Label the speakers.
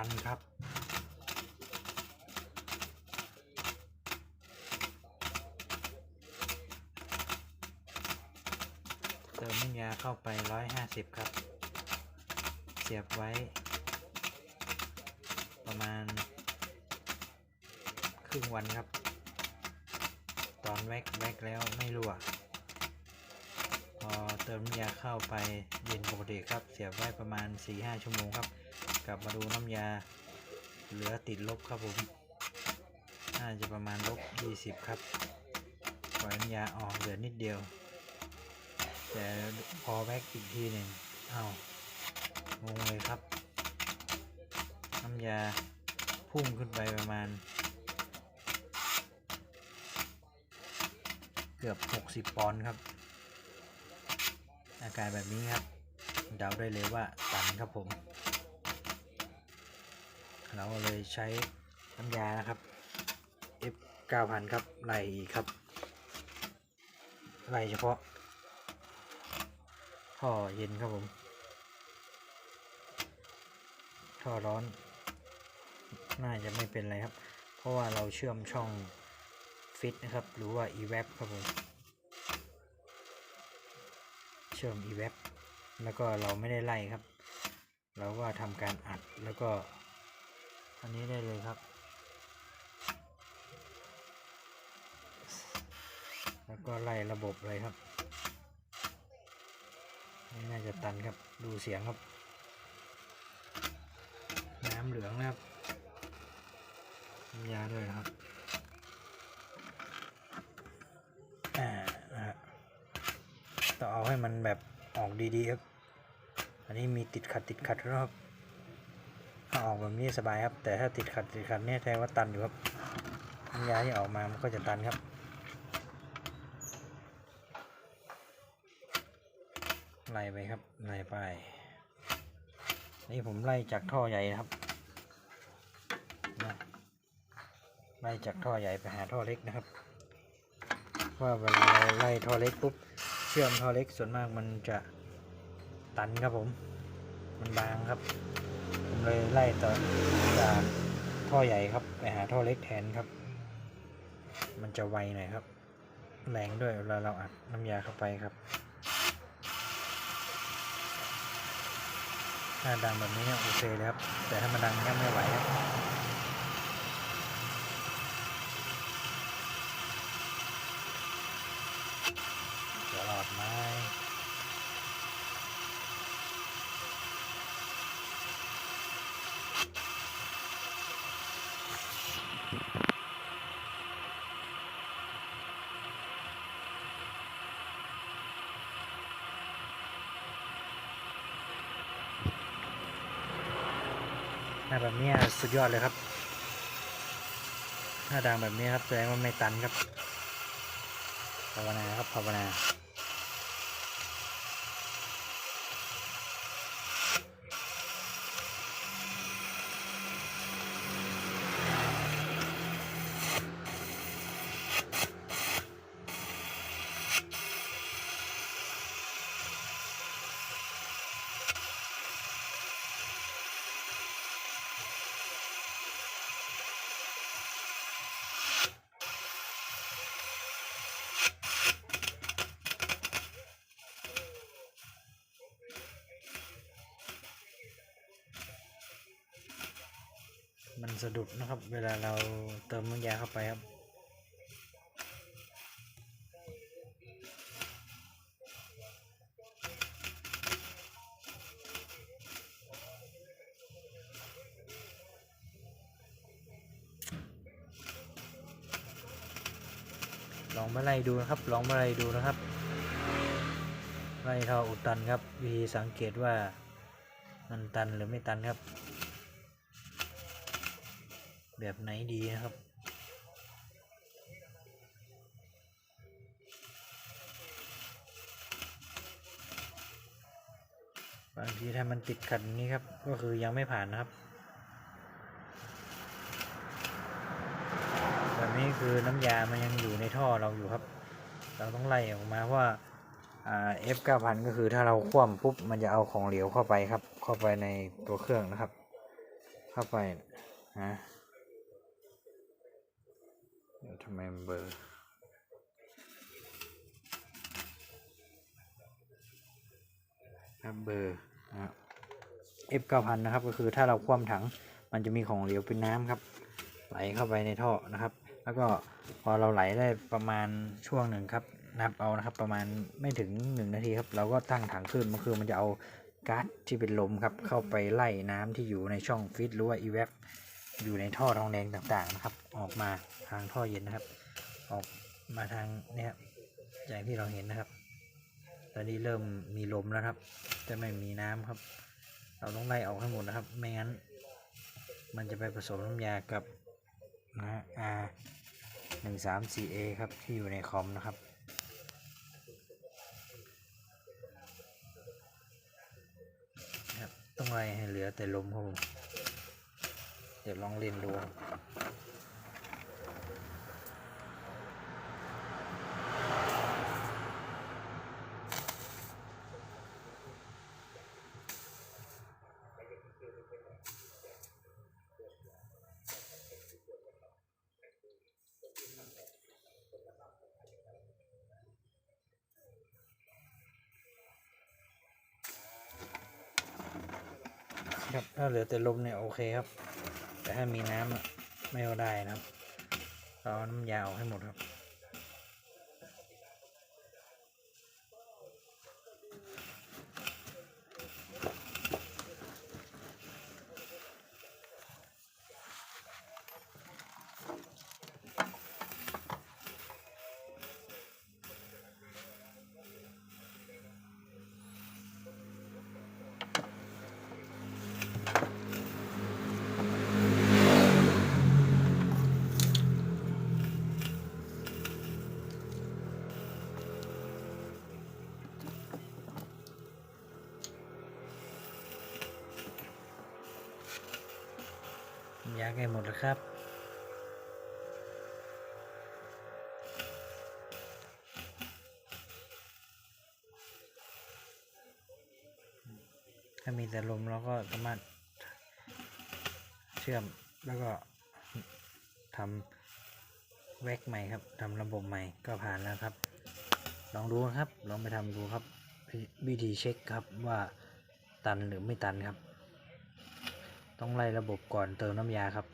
Speaker 1: ันครับ เติมน้ำยาเข้าไป 150 ครับ เสียบไว้ ประมาณ ครึ่งวันครับ ตอนแวกแวกแล้วไม่รั่วพอเติมยาเข้าไปเย็นปกติครับ เสียบไว้ประมาณ 4-5 ชั่วโมงครับ กลับมาดูน้ำยา เหลือติดลบครับผม น่าจะประมาณลบ 20 ครับปล่อยน้ำยาออกเหลือนิดเดียว แต่พอแว็กอีกทีหนึ่งเอางงเลยครับ น้ำยาพุ่งขึ้นไปประมาณ เกือบ 60 ปอนด์ครับ อาการแบบนี้ครับเดาได้เลยว่าตันครับผม เราเลยใช้น้ำยานะครับ F 9000ครับไล่อีกครับไล่เฉพาะท่อเย็นครับผม ท่อร้อน น่าจะไม่เป็นไรครับ เพราะว่าเราเชื่อมช่องฟิตนะครับ หรือว่า evap ครับผม เชื่อม evap แล้วก็เราไม่ได้ไล่ครับ เราก็ทำการอัดแล้วก็ อันนี้ได้เลยครับ แล้วก็ไล่ระบบเลยครับไม่น่าจะตันครับ ดูเสียงครับ น้ำเหลืองนะครับยาด้วยนะครับอ่านะฮะต้องเอาให้มันแบบออกดีๆครับ อันนี้มีติดขัดติดขัดครับ ออกแบบนี้สบายครับ แต่ถ้าติดขัดติดขัดเนี่ยแสดงว่าตันอยู่ครับน้ำยาที่ออกมามันก็จะตันครับ ไล่ไปครับไล่ไป นี่ผมไล่จากท่อใหญ่ครับไล่จากท่อใหญ่ไปหาท่อเล็กนะครับว่าเวลาเราไล่ท่อเล็กปุ๊บเชื่อมท่อเล็กส่วนมากมันจะตันครับผม มันบางครับ เลยไล่ต่อจากท่อใหญ่ครับไปหาท่อเล็กแทนครับ มันจะไวหน่อยครับ แรงด้วยเวลาเราอัดน้ำยาเข้าไปครับถ้าดังแบบนี้โอเคเลยครับ แต่ถ้ามันดังก็ไม่ไหวครับจะหลอดไม้ หน้าแบบนี้สุดยอดเลยครับ หน้าดังแบบนี้ครับแสดงว่าไม่ตันครับภาวนาครับภาวนา สะดุดนะครับ เวลาเราเติมน้ำยาเข้าไปครับลองมาไล่ดูนะครับ ลองมาไล่ดูนะครับ ไล่ท่ออุดตันครับ วิธีสังเกตว่ามันตันหรือไม่ตันครับ แบบไหนดีนะครับ บางทีถ้ามันติดขัดนี้ครับ ก็คือยังไม่ผ่านนะครับ แบบนี้คือน้ำยามันยังอยู่ในท่อเราอยู่ครับ เราต้องไล่ออกมาเพราะว่าอ่า F 9000ก็คือถ้าเราคว่ำปุ๊บมันจะเอาของเหลวเข้าไปครับ เข้าไปในตัวเครื่องนะครับ เข้าไปฮะ ทำไมมันเบอร์ครับเบอร์นะ F 9 0 0นะครับ ก็คือถ้าเราคว่ำถังมันจะมีของเหลวเป็นน้ำครับ ไหลเข้าไปในท่อนะครับ แล้วก็พอเราไหลได้ประมาณช่วงหนึ่งครับ นับเอานะครับ ประมาณไม่ถึง 1 นาทีครับ เราก็ตั้งถังขึ้นมันคือมันจะเอาก๊าซที่เป็นลมครับ เข้าไปไล่น้ำที่อยู่ในช่องฟิตหรือว่า e v a p อยู่ในท่อทองแดงต่างๆนะครับ ออกมาทางท่อเย็นนะครับ ออกมาทางนี่ครับอย่างที่เราเห็นนะครับ ตอนนี้เริ่มมีลมแล้วครับ จะไม่มีน้ำครับ เราต้องไล่ออกให้หมดนะครับ ไม่งั้น มันจะไปผสมน้ำยากับนะ R หนึ่งสามสี่ A ครับที่อยู่ในคอมนะครับครับต้องไล่ให้เหลือแต่ลมครับผม เดี๋ยวลองเล่นดูครับครับถ้าเหลือแต่ลมเนี่ยโอเคครับ แต่ถ้ามีน้ำอะไม่เอาได้นะครับเราเอาน้ำยาออกให้หมดครับ ยาใกล้หมดแล้วครับ ถ้ามีแต่ลมเราก็สามารถเชื่อมแล้วก็ทำแว็กใหม่ครับทำระบบใหม่ก็ผ่านแล้วครับ ลองดูครับ ลองไปทำดูครับวิธีเช็คครับว่าตันหรือไม่ตันครับ ต้องไล่ระบบก่อนเติมน้ำยาครับ